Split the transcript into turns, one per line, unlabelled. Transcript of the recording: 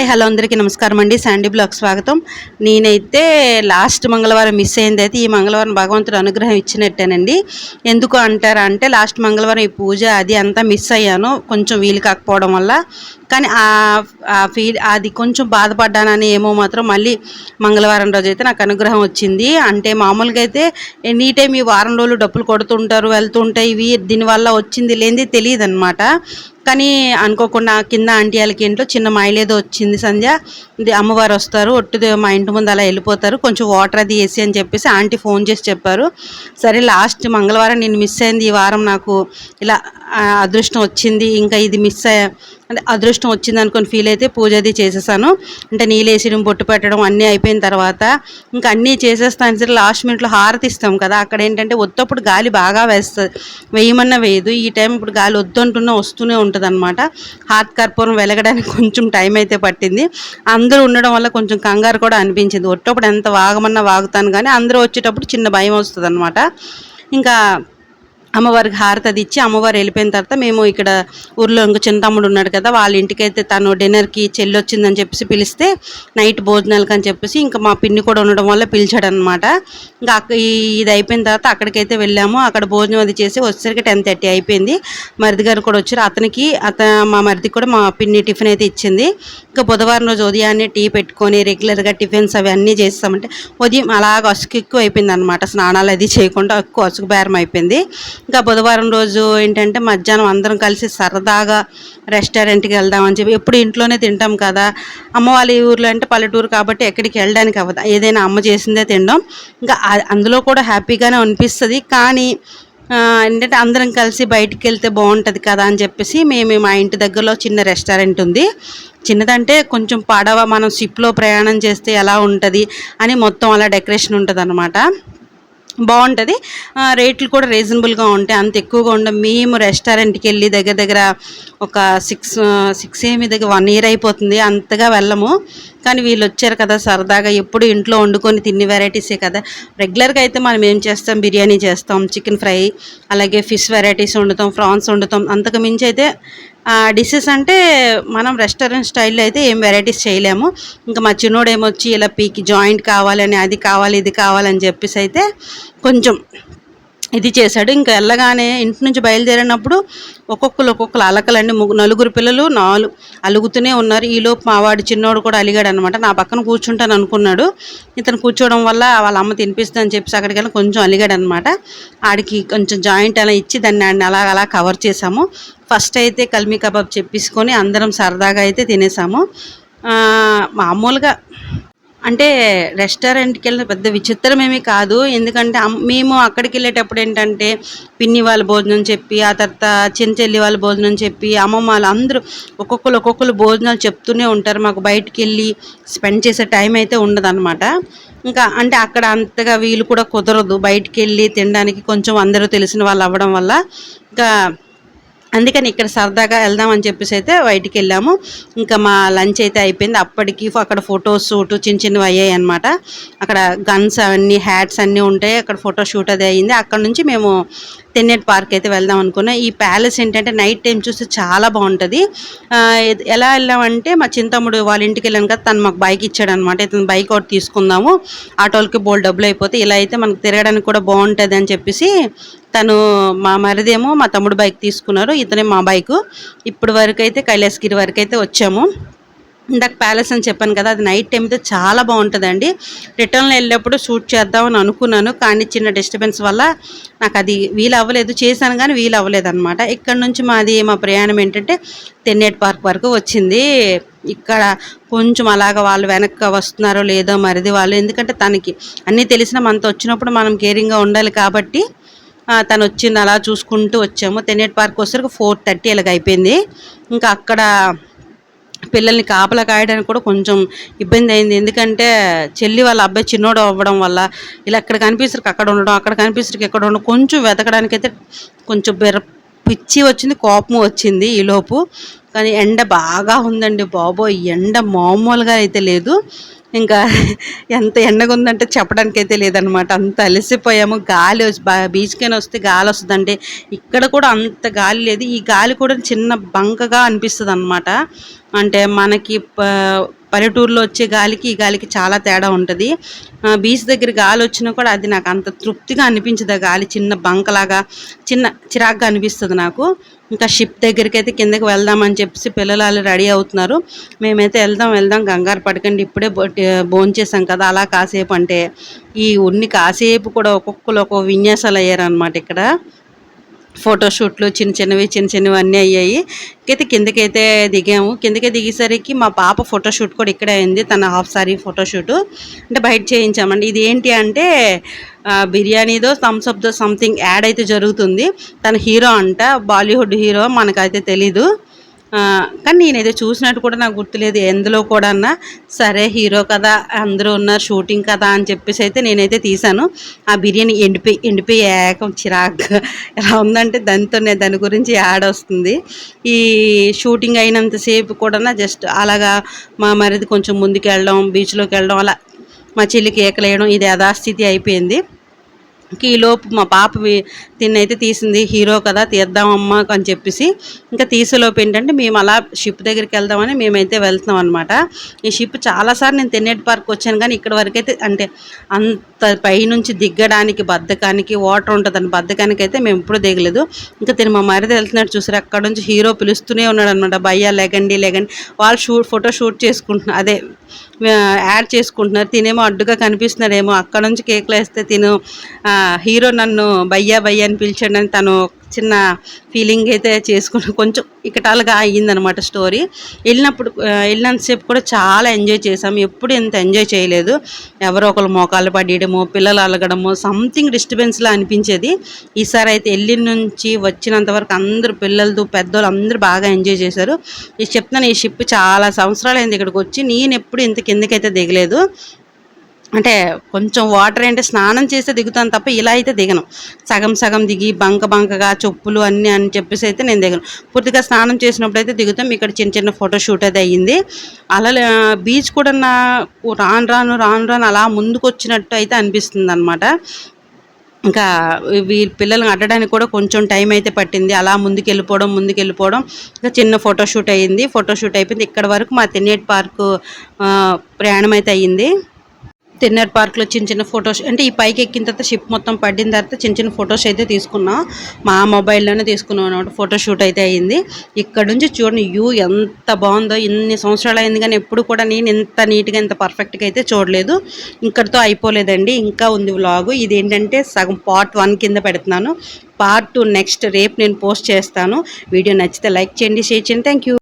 Hi hello అందరికీ నమస్కారం అండి. శాండీ బ్లాగ్ స్వాగతం. నేనైతే లాస్ట్ మంగళవారం మిస్ అయింది. అయితే ఈ మంగళవారం భగవంతుడు అనుగ్రహం ఇచ్చినట్టేనండి. ఎందుకు అంటారా అంటే లాస్ట్ మంగళవారం ఈ పూజ అది అంతా మిస్ అయ్యాను. కొంచెం వీలు కాకపోవడం వల్ల. కానీ ఆ ఫీల్ అది కొంచెం బాధపడ్డానని ఏమో మాత్రం మళ్ళీ మంగళవారం రోజు అయితే నాకు అనుగ్రహం వచ్చింది. అంటే మామూలుగా అయితే ఎనీ టైం ఈ వారం రోజులు డబ్బులు కొడుతుంటారు వెళ్తుంటాయి. ఇవి దీనివల్ల వచ్చింది లేనిది తెలియదు అనమాట కానీ అనుకోకుండా కింద ఆంటీ వాళ్ళకి ఏంటో చిన్న మైలేదో వచ్చింది సంధ్య. ఇది అమ్మవారు వస్తారు ఒట్టు మా ఇంటి ముందు అలా వెళ్ళిపోతారు. కొంచెం వాటర్ అది వేసి అని చెప్పేసి ఆంటీ ఫోన్ చేసి చెప్పారు. సరే లాస్ట్ మంగళవారం నేను మిస్ అయింది ఈ వారం నాకు ఇలా అదృష్టం వచ్చింది ఇంకా ఇది మిస్ అంటే అదృష్టం వచ్చింది అనుకుని ఫీల్ అయితే పూజ అది చేసేసాను. అంటే నీళ్ళేసడం బొట్టు పెట్టడం అన్నీ అయిపోయిన తర్వాత ఇంకా అన్నీ చేసేస్తాను. సరే లాస్ట్ మినిట్లో హారతి ఇస్తాం కదా అక్కడ ఏంటంటే ఒత్తప్పుడు గాలి బాగా వేస్తుంది. వేయమన్నా వేయదు. ఈ టైం ఇప్పుడు గాలి వద్దంటున్నా వస్తూనే ఉంటుంది అనమాట హాత్ కర్పూరం వెలగడానికి కొంచెం టైం అయితే పట్టింది. అందరూ ఉండడం వల్ల కొంచెం కంగారు కూడా అనిపించింది. ఒట్టప్పుడు ఎంత వాగమన్నా వాగుతాను కానీ అందరూ వచ్చేటప్పుడు చిన్న భయం వస్తుంది అనమాట ఇంకా అమ్మవారికి హారతి అది ఇచ్చి అమ్మవారు వెళ్ళిపోయిన తర్వాత మేము ఇక్కడ ఊర్లో ఇంకో చిన్న తమ్ముడు ఉన్నాడు కదా వాళ్ళ ఇంటికి అయితే తను డిన్నర్కి చెల్లి వచ్చిందని చెప్పేసి పిలిస్తే నైట్ భోజనాలకు అని చెప్పేసి ఇంకా మా పిన్ని కూడా ఉండడం వల్ల పిలిచాడు అనమాట ఇంకా ఇది అయిపోయిన తర్వాత అక్కడికైతే వెళ్ళాము. అక్కడ భోజనం అది చేసి వచ్చేసరికి టెన్ థర్టీ అయిపోయింది. మరిది గారు కూడా వచ్చారు. అతనికి అత మా మరిది కూడా మా పిన్ని టిఫిన్ అయితే ఇచ్చింది. ఇంకా బుధవారం రోజు ఉదయాన్నే టీ పెట్టుకొని రెగ్యులర్గా టిఫిన్స్ అవి అన్నీ చేస్తామంటే ఉదయం అలాగ అసుకు ఎక్కువ అయిపోయింది అనమాట స్నానాలు అది చేయకుండా ఎక్కువ అసుకు బేరం అయిపోయింది. ఇంకా బుధవారం రోజు ఏంటంటే మధ్యాహ్నం అందరం కలిసి సరదాగా రెస్టారెంట్కి వెళ్దామని చెప్పి ఎప్పుడు ఇంట్లోనే తింటాం కదా. అమ్మ వాళ్ళ ఊర్లో అంటే పల్లెటూరు కాబట్టి ఎక్కడికి వెళ్ళడానికి అవ్వదు. ఏదైనా అమ్మ చేసిందే తినడం ఇంకా అందులో కూడా హ్యాపీగానే అనిపిస్తుంది. కానీ ఏంటంటే అందరం కలిసి బయటికి వెళ్తే బాగుంటుంది కదా అని చెప్పేసి మేము మా ఇంటి దగ్గరలో చిన్న రెస్టారెంట్ ఉంది. చిన్నదంటే కొంచెం పడవ మనం షిప్లో ప్రయాణం చేస్తే ఎలా ఉంటుంది అని మొత్తం అలా డెకరేషన్ ఉంటుంది అనమాట బాగుంటుంది. రేట్లు కూడా రీజనబుల్గా ఉంటాయి. అంత ఎక్కువగా ఉండవు. మేము రెస్టారెంట్కి వెళ్ళి దగ్గర దగ్గర ఒక సిక్స్ సిక్స్ ఏమి దగ్గర వన్ ఇయర్ అయిపోతుంది. అంతగా వెళ్ళము. కానీ వీళ్ళు వచ్చారు కదా సరదాగా. ఎప్పుడు ఇంట్లో వండుకొని తిన్ని వెరైటీసే కదా. రెగ్యులర్గా అయితే మనం ఏం చేస్తాం? బిర్యానీ చేస్తాం చికెన్ ఫ్రై అలాగే ఫిష్ వెరైటీస్ వండుతాం ఫ్రాన్స్ వండుతాం. అంతకు మించి అయితే డిషెస్ అంటే మనం రెస్టారెంట్ స్టైల్లో అయితే ఏం వెరైటీస్ చేయలేము. ఇంకా మా చిన్నోడు ఏమొచ్చి ఇలా పీకి జాయింట్ కావాలని అది కావాలి ఇది కావాలని చెప్పేసి అయితే కొంచెం ఇది చేశాడు. ఇంకా వెళ్ళగానే ఇంటి నుంచి బయలుదేరినప్పుడు ఒక్కొక్కరు ఒక్కొక్కరు అలకలండి. ముగ్గు నలుగురు పిల్లలు నాలుగు అలుగుతూనే ఉన్నారు. ఈలోపు మా వాడు చిన్నోడు కూడా అలిగాడు అనమాట నా పక్కన కూర్చుంటాను అనుకున్నాడు. ఇతను కూర్చోవడం వల్ల వాళ్ళ అమ్మ తినిపిస్తుందని చెప్పేసి అక్కడికి వెళ్ళి కొంచెం అలిగాడు అనమాట ఆడికి కొంచెం జాయింట్ అలా ఇచ్చి దాన్ని అలా అలా కవర్ చేసాము ఫస్ట్ అయితే కల్మీ కబాబ్ చెప్పేసుకొని అందరం సరదాగా అయితే తినేసాము. మామూలుగా అంటే రెస్టారెంట్కి వెళ్ళిన పెద్ద విచిత్రమేమీ కాదు. ఎందుకంటే మేము అక్కడికి వెళ్ళేటప్పుడు ఏంటంటే పిన్ని వాళ్ళ భోజనం చెప్పి ఆ తర్వాత చిన్న చెల్లి వాళ్ళ భోజనం చెప్పి అమ్మమ్మ వాళ్ళు అందరూ ఒక్కొక్కరు ఒక్కొక్కరు భోజనాలు చెప్తూనే ఉంటారు. మాకు బయటికి వెళ్ళి స్పెండ్ చేసే టైం అయితే ఉండదన్నమాట. ఇంకా అంటే అక్కడ అంతగా వీలు కూడా కుదరదు. బయటికి వెళ్ళి తినడానికి కొంచెం అందరూ తెలిసిన వాళ్ళు అవ్వడం వల్ల. ఇంకా అందుకని ఇక్కడ సరదాగా వెళ్దామని చెప్పేసి అయితే బయటికి వెళ్ళాము. ఇంకా మా లంచ్ అయితే అయిపోయింది. అప్పటికి అక్కడ ఫొటోస్ షూట్ చిన్న చిన్నవి అయ్యాయి అనమాట అక్కడ గన్స్ అవన్నీ హ్యాట్స్ అన్నీ ఉంటాయి. అక్కడ ఫోటో షూట్ అది అయింది అక్కడ నుంచి మేము తెన్నేటి పార్క్ అయితే వెళ్దాం అనుకున్నా. ఈ ప్యాలెస్ ఏంటంటే నైట్ టైం చూస్తే చాలా బాగుంటుంది. ఎలా వెళ్ళామంటే మా చింతమ్ముడు వాళ్ళ ఇంటికి వెళ్ళాను కదా తను మాకు బైక్ ఇచ్చాడు అనమాట ఇతను బైక్ ఒకటి తీసుకుందాము. ఆటోలకి బోల్ డబ్బులు అయిపోతే ఇలా అయితే మనకు తిరగడానికి కూడా బాగుంటుంది అని చెప్పేసి తను మా మరిదేమో మా తమ్ముడు బైక్ తీసుకున్నారు. ఇతనే మా బైక్. ఇప్పుడు వరకు అయితే కైలాసగిరి వరకు అయితే వచ్చాము. ఇందాక ప్యాలెస్ అని చెప్పాను కదా అది నైట్ టైం అయితే చాలా బాగుంటుందండి. రిటర్న్లో వెళ్ళేప్పుడు షూట్ చేద్దామని అనుకున్నాను కానీ చిన్న డిస్టర్బెన్స్ వల్ల నాకు అది వీలు అవ్వలేదు చేశాను కానీ వీలు అవ్వలేదు అనమాట ఇక్కడ నుంచి మాది మా ప్రయాణం ఏంటంటే తెన్నేటి పార్క్ వరకు వచ్చింది. ఇక్కడ కొంచెం అలాగ వాళ్ళు వెనక్కి వస్తున్నారో లేదో మరిది వాళ్ళు ఎందుకంటే తనకి అన్నీ తెలిసిన మనతో వచ్చినప్పుడు మనం కేరింగ్గా ఉండాలి కాబట్టి తను వచ్చింది అలా చూసుకుంటూ వచ్చాము. తెన్నేటి పార్క్ వచ్చేసరికి ఫోర్ థర్టీ ఇలాగ అయిపోయింది. ఇంకా అక్కడ పిల్లల్ని కాపలా కాయడానికి కూడా కొంచెం ఇబ్బంది అయింది. ఎందుకంటే చెల్లి వాళ్ళ అబ్బాయి చిన్నోడు అవ్వడం వల్ల ఇలా అక్కడ కనిపిస్తుంది అక్కడ ఉండడం అక్కడ కనిపిస్తుంది ఇక్కడ ఉండడం కొంచెం వెతకడానికైతే కొంచెం బెర పిచ్చి వచ్చింది కోపం వచ్చింది ఈలోపు కానీ ఎండ బాగా ఉందండి బాబోయ్ ఎండ మామూలుగా అయితే లేదు. ఇంకా ఎంత ఎండగా ఉందంటే చెప్పడానికి అయితే లేదనమాట అంత అలసిపోయాము. గాలి వచ్చి బీచ్కైనా వస్తే గాలి వస్తుందండి ఇక్కడ కూడా అంత గాలి లేదు. ఈ గాలి కూడా చిన్న బంకగా అనిపిస్తుంది అనమాట అంటే మనకి పల్లెటూరులో వచ్చే గాలికి ఈ గాలికి చాలా తేడా ఉంటుంది. బీచ్ దగ్గర గాలి వచ్చినా కూడా అది నాకు అంత తృప్తిగా అనిపించదు. ఆ గాలి చిన్న బంకలాగా చిన్న చిరాగ్గా అనిపిస్తుంది నాకు. ఇంకా షిప్ దగ్గరికి అయితే కిందకి వెళ్దామని చెప్పేసి పిల్లలు వాళ్ళు రెడీ అవుతున్నారు. మేమైతే వెళ్దాం వెళ్దాం కంగారు పడకండి. ఇప్పుడే భోంచేసాం కదా అలా కాసేపు అంటే. ఈ ఉన్ని కాసేపు కూడా ఒక్కొక్కరు ఒక్కొక్క విన్యాసాలు అయ్యారనమాట ఇక్కడ. ఫోటోషూట్లు చిన్న చిన్నవి చిన్న చిన్నవి అన్నీ అయ్యాయి. అయితే కిందకైతే దిగాము. కిందకి దిగేసరికి మా పాప ఫోటోషూట్ కూడా ఇక్కడే అయింది. తన హాఫ్ సారీ ఫోటోషూట్. అంటే బయట చేయించామండి. ఇది ఏంటి అంటే బిర్యానీదో థమ్స్అప్దో సంథింగ్ యాడ్ అయితే జరుగుతుంది. తన హీరో అంట బాలీవుడ్ హీరో మనకైతే తెలీదు. కానీ నేనైతే చూసినట్టు కూడా నాకు గుర్తులేదు. ఎందులో కూడా అన్న సరే హీరో కదా అందరూ ఉన్నారు షూటింగ్ కదా అని చెప్పేసి అయితే నేనైతే తీశాను. ఆ బిర్యానీ ఎండిపోయి ఎండిపోయి ఏకం చిరాక్ ఎలా ఉందంటే దానితోనే దాని గురించి యాడ్ వస్తుంది. ఈ షూటింగ్ అయినంతసేపు కూడా జస్ట్ అలాగా మా మరిది కొంచెం ముందుకు వెళ్ళడం బీచ్లోకి వెళ్ళడం అలా మా చెల్లికి ఏకలేయడం ఇది యథాస్థితి అయిపోయింది. ఈలోపు మా పాప తిన్నైతే తీసింది హీరో కదా తీద్దామమ్మా అని చెప్పేసి. ఇంకా తీసేలోపు ఏంటంటే మేము అలా షిప్ దగ్గరికి వెళ్దామని మేమైతే వెళ్తున్నాం అనమాట ఈ షిప్ చాలాసార్లు నేను తెన్నేటి పార్క్ వచ్చాను కానీ ఇక్కడ వరకైతే అంటే అంత పైనుంచి దిగ్గడానికి బద్దకానికి వాటర్ ఉంటుందని బద్దకానికి అయితే మేము ఎప్పుడూ దిగలేదు. ఇంకా తిని మా మరిది వెళ్తున్నాడు చూసారు అక్కడ నుంచి హీరో పిలుస్తూనే ఉన్నాడు అనమాట భయ్యా లేకండి లేకండి వాళ్ళు షూట్ ఫోటో షూట్ చేసుకుంటున్నారు అదే యాడ్ చేసుకుంటున్నారు. తినేమో అడ్డుగా కనిపిస్తున్నాడేమో. అక్కడ నుంచి కేకులు వేస్తే తిను హీరో నన్ను బయ్యా బయ్యా అని పిలిచాడని తను చిన్న ఫీలింగ్ అయితే చేసుకుని కొంచెం ఇకటాలుగా అయ్యిందనమాట స్టోరీ వెళ్ళినప్పుడు వెళ్ళినంతసేపు కూడా చాలా ఎంజాయ్ చేసాము ఎప్పుడు ఎంత ఎంజాయ్ చేయలేదు. ఎవరో ఒకరు మోకాలు పడేయడము పిల్లలు అలగడము సంథింగ్ డిస్టర్బెన్స్లా అనిపించేది. ఈసారి అయితే వెళ్ళిన నుంచి వచ్చినంత వరకు అందరూ పిల్లలతో పెద్దోళ్ళు అందరూ బాగా ఎంజాయ్ చేశారు. ఈ చెప్తాను ఈ షిప్ చాలా సంవత్సరాలు అయింది ఇక్కడికి వచ్చి. నేను ఎప్పుడు ఇంత కిందకైతే దిగలేదు. అంటే కొంచెం వాటర్ అంటే స్నానం చేస్తే దిగుతాను తప్ప ఇలా అయితే దిగను. సగం సగం దిగి బంక బంకగా చెప్పులు అన్నీ అని చెప్పేసి అయితే నేను దిగను. పూర్తిగా స్నానం చేసినప్పుడు అయితే దిగుతాం. ఇక్కడ చిన్న చిన్న ఫోటో షూట్ అయితే అయ్యింది. అలా బీచ్ కూడా నా రాను రాను రాను రాను అలా ముందుకు వచ్చినట్టు అయితే అనిపిస్తుంది అనమాట ఇంకా వీళ్ళ పిల్లల్ని అడ్డడానికి కూడా కొంచెం టైం అయితే పట్టింది. అలా ముందుకు వెళ్ళిపోవడం ముందుకు వెళ్ళిపోవడం ఇంకా చిన్న ఫోటోషూట్ అయ్యింది. ఫోటోషూట్ అయిపోయింది. ఇక్కడ వరకు మా తెన్నేటి పార్కు ప్రయాణం అయితే అయ్యింది. తెన్నర్ పార్క్లో చిన్న చిన్న ఫొటోస్ అంటే ఈ పైకి ఎక్కిన తర్వాత షిప్ మొత్తం పడిన తర్వాత చిన్న చిన్న ఫొటోస్ అయితే తీసుకున్నా. మా మొబైల్లోనే తీసుకున్నాం అనమాట ఫోటోషూట్ అయితే అయ్యింది ఇక్కడ నుంచి చూడండి వ్యూ ఎంత బాగుందో ఇన్ని సంవత్సరాలు అయింది కానీ ఎప్పుడు కూడా నేను ఇంత నీట్గా ఇంత పర్ఫెక్ట్గా అయితే చూడలేదు. ఇక్కడితో అయిపోలేదండి. ఇంకా ఉంది వ్లాగు ఇదేంటంటే సగం పార్ట్ వన్ కింద పెడుతున్నాను. పార్ట్ టూ నెక్స్ట్ రేపు నేను పోస్ట్ చేస్తాను. వీడియో నచ్చితే లైక్ చేయండి షేర్ చేయండి. థ్యాంక్